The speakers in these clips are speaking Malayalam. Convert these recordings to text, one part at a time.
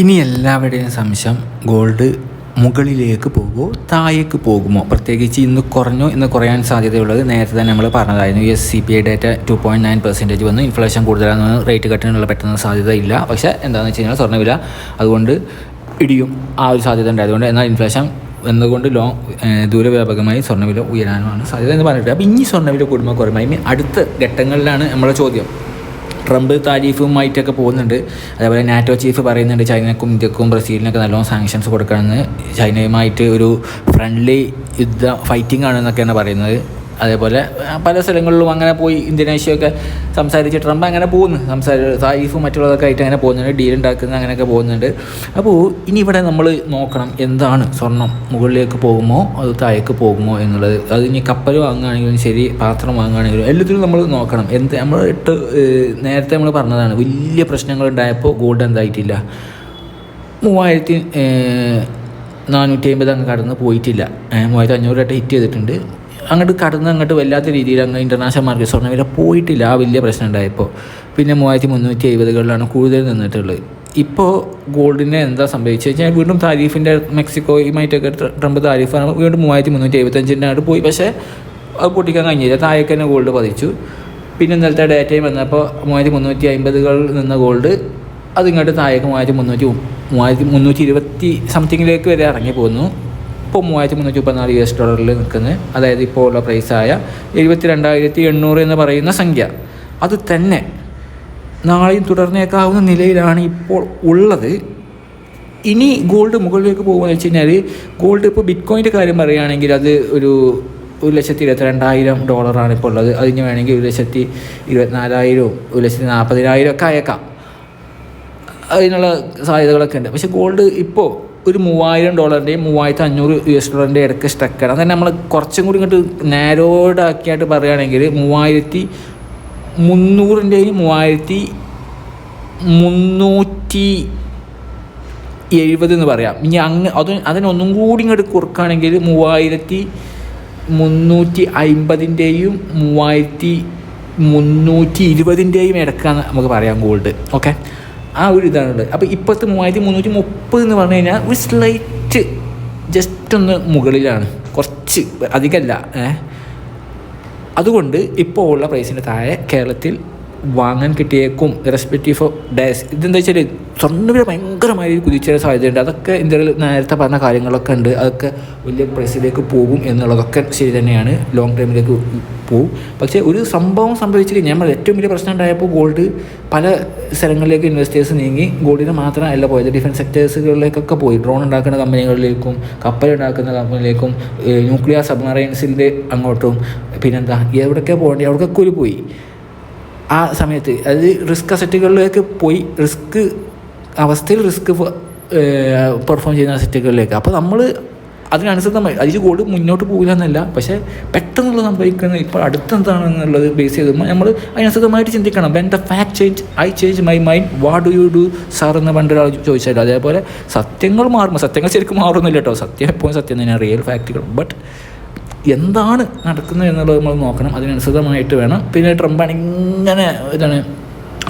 ഇനി എല്ലാവരുടെയും സംശയം ഗോൾഡ് മുകളിലേക്ക് പോകുമോ താഴേക്ക് പോകുമോ? പ്രത്യേകിച്ച് ഇന്ന് കുറഞ്ഞു ഇന്ന് കുറയാൻ സാധ്യതയുള്ളത് നേരത്തെ തന്നെ നമ്മൾ പറഞ്ഞതായിരുന്നു. S C P I data two point nine percentage വന്നു. ഇൻഫ്ലേഷൻ കൂടുതലാണെന്ന് റേറ്റ് കട്ടിനുള്ള പെട്ടെന്ന് സാധ്യത ഇല്ല. പക്ഷേ എന്താണെന്ന് വെച്ച് കഴിഞ്ഞാൽ സ്വർണവില അതുകൊണ്ട് ഇടിയും ആ ഒരു സാധ്യത ഉണ്ട്. അതുകൊണ്ട് എന്നാൽ ഇൻഫ്ലേഷൻ എന്നതുകൊണ്ട് ലോ ദൂരവ്യാപകമായി സ്വർണവില ഉയരാനുമാണ് സാധ്യത എന്ന് പറഞ്ഞിട്ട് അപ്പോൾ ഇനി സ്വർണവില കൂടുമ്പോൾ കുറയുമ്പോൾ ഇനി അടുത്ത ഘട്ടങ്ങളിലാണ് നമ്മുടെ ചോദ്യം. ട്രംപ് താരീഫുമായിട്ടൊക്കെ പോകുന്നുണ്ട്. അതേപോലെ നാറ്റോ ചീഫ് പറയുന്നുണ്ട് ചൈനക്കും ഇന്ത്യക്കും ബ്രസീലിനൊക്കെ നല്ലോണം സാങ്ഷൻസ് കൊടുക്കണമെന്ന്. ചൈനയുമായിട്ട് ഒരു ഫ്രണ്ട്ലി യുദ്ധ ഫൈറ്റിംഗ് ആണെന്നൊക്കെയാണ് പറയുന്നത്. അതേപോലെ പല സ്ഥലങ്ങളിലും അങ്ങനെ പോയി ഇന്തോനേഷ്യയൊക്കെ സംസാരിച്ച് ട്രംപ് അങ്ങനെ പോകുന്നു. സംസാര സായിഫും മറ്റുള്ളതൊക്കെ ആയിട്ട് അങ്ങനെ പോകുന്നുണ്ട് ഡീൽ ഉണ്ടാക്കുന്ന അങ്ങനെയൊക്കെ പോകുന്നുണ്ട്. അപ്പോൾ ഇനി ഇവിടെ നമ്മൾ നോക്കണം എന്താണ് സ്വർണം? മുകളിലേക്ക് പോകുമോ? അത് താഴേക്ക് പോകുമോ എന്നുള്ളത്. അത് ഇനി കപ്പൽ വാങ്ങുകയാണെങ്കിലും ശരി പാത്രം വാങ്ങുകയാണെങ്കിലും എല്ലാത്തിലും നമ്മൾ നോക്കണം. എന്ത് നമ്മൾ ഇട്ട് നേരത്തെ നമ്മൾ പറഞ്ഞതാണ് വലിയ പ്രശ്നങ്ങൾ ഉണ്ടായപ്പോൾ ഗോൾഡ് എന്തായിട്ടില്ല. മൂവായിരത്തി നാനൂറ്റി അമ്പത് അങ്ങ് കടന്ന് പോയിട്ടില്ല. മൂവായിരത്തി അഞ്ഞൂറായിട്ട് ഹിറ്റ് ചെയ്തിട്ടുണ്ട്. അങ്ങോട്ട് കടന്ന് അങ്ങോട്ട് വല്ലാത്ത രീതിയിൽ അങ്ങ് ഇന്റർനാഷണൽ മാർക്കറ്റ് സ്വർണവില പോയിട്ടില്ല. ആ വലിയ പ്രശ്നം ഉണ്ടായപ്പോൾ. പിന്നെ മൂവായിരത്തി മുന്നൂറ്റി എഴുപതുകളിലാണ് കൂടുതൽ നിന്നിട്ടുള്ളത്. ഇപ്പോൾ ഗോൾഡിന് എന്താ സംഭവിച്ചത് വെച്ചാൽ വീണ്ടും താരീഫിന്റെ മെക്സിക്കോയുമായിട്ടൊക്കെ ട്രംപ് താരീഫാണ് വീണ്ടും മൂവായിരത്തി മുന്നൂറ്റി എഴുപത്തഞ്ചിന്റെ അങ്ങോട്ട് പോയി. പക്ഷേ അത് പൊട്ടിക്കാൻ കഴിഞ്ഞില്ല. താഴേക്ക് തന്നെ ഗോൾഡ് പതിച്ചു. പിന്നെ ഇന്നലത്തെ ഡേറ്റയും വന്നപ്പോൾ മൂവായിരത്തി മുന്നൂറ്റി അമ്പതുകളിൽ നിന്ന ഗോൾഡ് അതിങ്ങോട്ട് താഴേക്ക് മൂവായിരത്തി മുന്നൂറ്റി മൂവായിരത്തി മുന്നൂറ്റി ഇരുപത്തി സംതിങ്ങിലേക്ക് വരെ ഇറങ്ങി പോകുന്നു ഇപ്പോൾ മൂവായിരത്തി മുന്നൂറ്റി മുപ്പത്തിനാല് യു എസ് ഡോളറിൽ നിൽക്കുന്നത് അതായത് ഇപ്പോൾ ഉള്ള പ്രൈസായ എഴുപത്തി രണ്ടായിരത്തി എണ്ണൂറ് എന്ന് പറയുന്ന സംഖ്യ. അത് തന്നെ നാളെയും തുടർന്നേക്കാവുന്ന നിലയിലാണ് ഇപ്പോൾ ഉള്ളത്. ഇനി ഗോൾഡ് മുകളിലേക്ക് പോകുമെന്ന് വെച്ച് കഴിഞ്ഞാൽ ഗോൾഡ് ഇപ്പോൾ ബിറ്റ് കോയിന്റെ കാര്യം പറയുകയാണെങ്കിൽ അത് ഒരു ഒരു ലക്ഷത്തി ഇരുപത്തിരണ്ടായിരം ഡോളറാണ് ഇപ്പോൾ ഉള്ളത്. അതിന് വേണമെങ്കിൽ ഒരു ലക്ഷത്തി ഇരുപത്തിനാലായിരവും ഒരു ലക്ഷത്തി നാൽപ്പതിനായിരം ഒക്കെ അയക്കാം. അതിനുള്ള സാധ്യതകളൊക്കെ ഉണ്ട്. പക്ഷേ ഗോൾഡ് ഇപ്പോൾ ഒരു മൂവായിരം ഡോളറിന്റെയും മൂവായിരത്തി അഞ്ഞൂറ് യു എസ് ഡോളറിന്റെ ഇടയ്ക്ക് സ്റ്റക്കാണ് അതായത് നമ്മൾ കുറച്ചും കൂടി ഇങ്ങോട്ട് നാരോഡാക്കിയായിട്ട് പറയുകയാണെങ്കിൽ മൂവായിരത്തി മുന്നൂറിന്റെയും മൂവായിരത്തി മുന്നൂറ്റി എഴുപത് എന്ന് പറയാം. ഇനി അങ്ങ് അത് അതിനൊന്നും കൂടി ഇങ്ങോട്ട് കുറുക്കുകയാണെങ്കിൽ മൂവായിരത്തി മുന്നൂറ്റി അൻപതിന്റെയും മൂവായിരത്തി മുന്നൂറ്റി ഇരുപതിന്റെയും ഇടക്കാണ് നമുക്ക് പറയാം ഗോൾഡ് ഓക്കെ ആ ഒരു ഇതാണുള്ളത്. അപ്പോൾ ഇപ്പോഴത്തെ മൂവായിരത്തി മുന്നൂറ്റി മുപ്പത് എന്ന് പറഞ്ഞു കഴിഞ്ഞാൽ ഒരു സ്ലൈറ്റ് ജസ്റ്റ് ഒന്ന് മുകളിലാണ്. കുറച്ച് അധികമല്ല ഏഹ് അതുകൊണ്ട് ഇപ്പോൾ ഉള്ള പ്രൈസിന് താഴെ കേരളത്തിൽ വാങ്ങാൻ കിട്ടിയേക്കും റെസ്പെക്റ്റീവ് ഓഫ് ഡേസ് ഇതെന്താ വെച്ചാൽ സ്വർണവില ഭയങ്കരമായി കുതിച്ചൊരു സാധ്യതയുണ്ട്. അതൊക്കെ ഇന്ത്യയിൽ നേരത്തെ പറഞ്ഞ കാര്യങ്ങളൊക്കെ ഉണ്ട്. അതൊക്കെ വലിയ പ്രൈസിലേക്ക് പോകും എന്നുള്ളതൊക്കെ ശരി തന്നെയാണ്. ലോങ് ടൈമിലേക്ക് പോകും പക്ഷേ ഒരു സംഭവം സംഭവിച്ചു കഴിഞ്ഞാൽ നമ്മൾ ഏറ്റവും വലിയ പ്രശ്നം ഉണ്ടായപ്പോൾ ഗോൾഡ് പല സ്ഥലങ്ങളിലേക്ക് ഇൻവെസ്റ്റേഴ്സ് നീങ്ങി. ഗോൾഡിന് മാത്രമല്ല പോയത്. ഡിഫൻസ് സെക്ടേഴ്സുകളിലേക്കൊക്കെ പോയി. ഡ്രോൺ ഉണ്ടാക്കുന്ന കമ്പനികളിലേക്കും കപ്പൽ ഉണ്ടാക്കുന്ന കമ്പനിയിലേക്കും ന്യൂക്ലിയർ സബ്മറൈൻസിന്റെ അങ്ങോട്ടും പിന്നെന്താ എവിടെയൊക്കെ പോകേണ്ടി അവിടെയൊക്കെ ഒരു പോയി. ആ സമയത്ത് അതായത് റിസ്ക് അസറ്റുകളിലേക്ക് പോയി റിസ്ക് അവസ്ഥയിൽ റിസ്ക് പെർഫോം ചെയ്യുന്ന അസറ്റുകളിലേക്ക്. അപ്പോൾ നമ്മൾ അതിനനുസൃതമായി അതിൽ ഗോൾഡ് മുന്നോട്ട് പോകില്ല എന്നല്ല പക്ഷേ പെട്ടെന്നുള്ള സംഭവിക്കുന്നത് ഇപ്പോൾ അടുത്തെന്താണെന്നുള്ളത് ബേസ് ചെയ്ത് നമ്മൾ അതിനനുസൃതമായിട്ട് ചിന്തിക്കണം. When the fact change I change my mind what do you do sir എന്ന് പണ്ടൊരാൾ ചോദിച്ചാലും അതേപോലെ സത്യങ്ങൾ മാറുമ്പോൾ സത്യങ്ങൾ ശരിക്കും മാറുന്നില്ല കേട്ടോ സത്യം എപ്പോഴും സത്യം തന്നെയാണ് റിയൽ ഫാക്റ്റുകൾ ബട്ട് എന്താണ് നടക്കുന്നത് എന്നുള്ളത് നമ്മൾ നോക്കണം. അതിനനുസൃതമായിട്ട് വേണം. പിന്നെ ട്രംപാണ് ഇങ്ങനെ ഇതാണ്.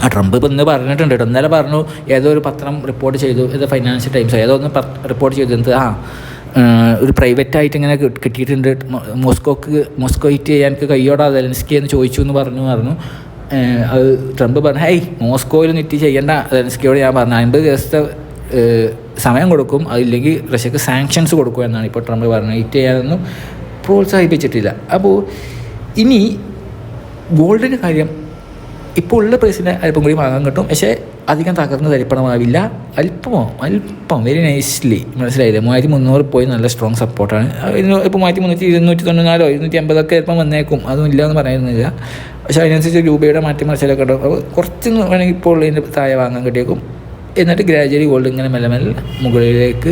ആ ട്രംപ് ഇപ്പം ഇന്ന് പറഞ്ഞിട്ടുണ്ട് കേട്ടോ. ഇന്നലെ പറഞ്ഞു ഏതോ ഒരു പത്രം റിപ്പോർട്ട് ചെയ്തു. ഏതോ ഫൈനാൻഷ്യൽ ടൈംസ് ഏതോ ഒന്ന് റിപ്പോർട്ട് ചെയ്തു. എന്ത് ആ ഒരു പ്രൈവറ്റ് ആയിട്ട് ഇങ്ങനെ കിട്ടിയിട്ടുണ്ട്. മോസ്കോക്ക് മോസ്കോ ഹിറ്റ് ചെയ്യാൻ എനിക്ക് കയ്യോടാ സെലൻസ്കി എന്ന് ചോദിച്ചു എന്ന് പറഞ്ഞു പറഞ്ഞു. അത് ട്രംപ് പറഞ്ഞു ഹേയ് മോസ്കോയിൽ നിറ്റ് ചെയ്യേണ്ട. സെലൻസ്കിയോട് ഞാൻ പറഞ്ഞു അൻപത് ദിവസത്തെ സമയം കൊടുക്കും. അതില്ലെങ്കിൽ റഷ്യക്ക് സാങ്ഷൻസ് കൊടുക്കും എന്നാണ് ഇപ്പോൾ ട്രംപ് പറഞ്ഞത്. ഹിറ്റ് ചെയ്യാനൊന്നും പ്രോത്സാഹിപ്പിച്ചിട്ടില്ല. അപ്പോൾ ഇനി ഗോൾഡിന്റെ കാര്യം ഇപ്പോൾ ഉള്ള പ്രൈസിന് അല്പം കൂടി വാങ്ങാൻ കിട്ടും. പക്ഷേ അധികം തകർന്ന് തരിപ്പണമാവില്ല. അല്പമോ? അല്പം. വെരി നൈസ്ലി മനസ്സിലായില്ലേ? മൂവായിരത്തി മുന്നൂറ് പോയി നല്ല സ്ട്രോങ് സപ്പോർട്ടാണ് ഇപ്പോൾ മൂവായിരത്തി മുന്നൂറ്റി ഇരുന്നൂറ്റി തൊണ്ണൂറ്റാലോ ഇരുന്നൂറ്റി അമ്പതൊക്കെ ചിലപ്പം വന്നേക്കും. അതൊന്നും ഇല്ല എന്ന് പറയുന്നില്ല. പക്ഷേ അതിനനുസരിച്ച് രൂപയുടെ മാറ്റം മറിച്ചിലൊക്കെ ഉണ്ടാവും അപ്പോൾ കുറച്ചൊന്ന് വേണമെങ്കിൽ ഇപ്പോൾ ഉള്ളതിന്റെ താഴെ വാങ്ങാൻ കിട്ടിയേക്കും. എന്നിട്ട് ഗ്രാജുവലി ഗോൾഡ് ഇങ്ങനെ മെല്ലെ മെല്ലെ മുകളിലേക്ക്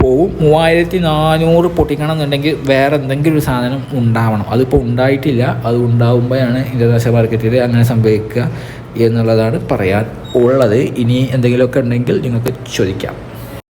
പോവും. മൂവായിരത്തി നാനൂറ് പൊട്ടിക്കണം എന്നുണ്ടെങ്കിൽ വേറെ എന്തെങ്കിലും ഒരു സാധനം ഉണ്ടാവണം. അതിപ്പോൾ ഉണ്ടായിട്ടില്ല. അത് ഉണ്ടാവുമ്പോഴാണ് ഇന്റർനാഷണൽ മാർക്കറ്റിൽ അങ്ങനെ സംഭവിക്കുക എന്നുള്ളതാണ് പറയാൻ ഉള്ളത്. ഇനി എന്തെങ്കിലുമൊക്കെ ഉണ്ടെങ്കിൽ നിങ്ങൾക്ക് ചോദിക്കാം.